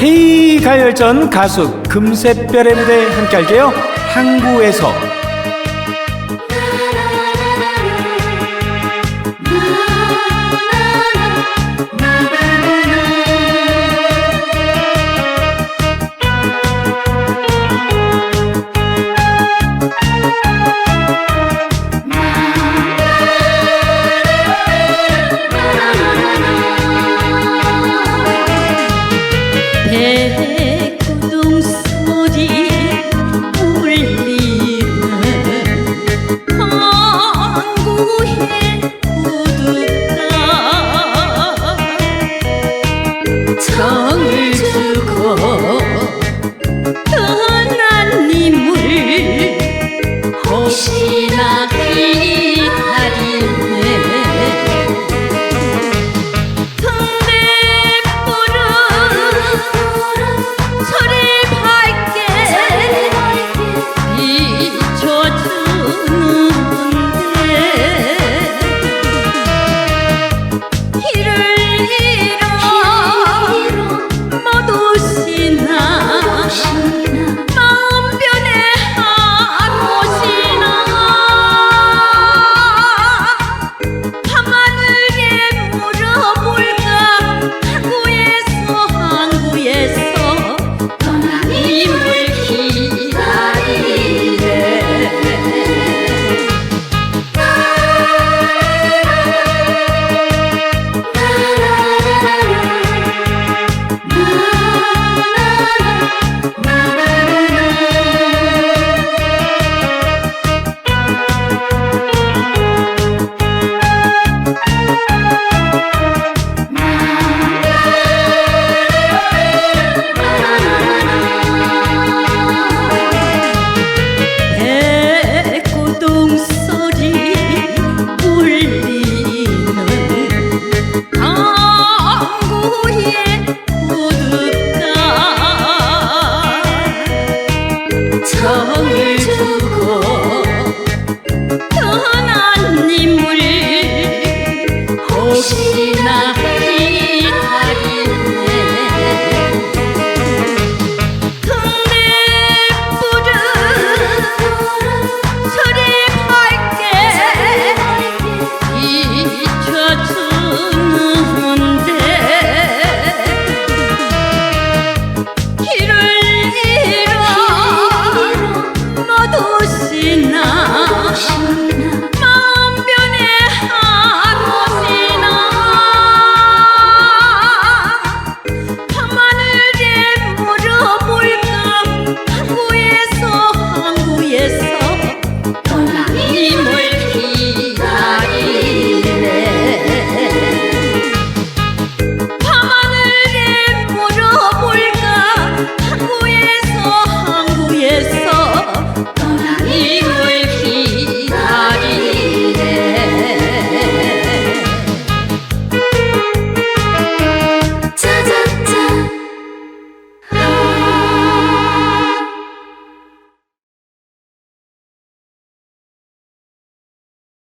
K가열전 가수 금샛별의 무대 함께 할게요. 항구에서 백구동 소리 울리는 항구의 구두가 정을 주고 떠난 님을 혹시나 기 却只能 정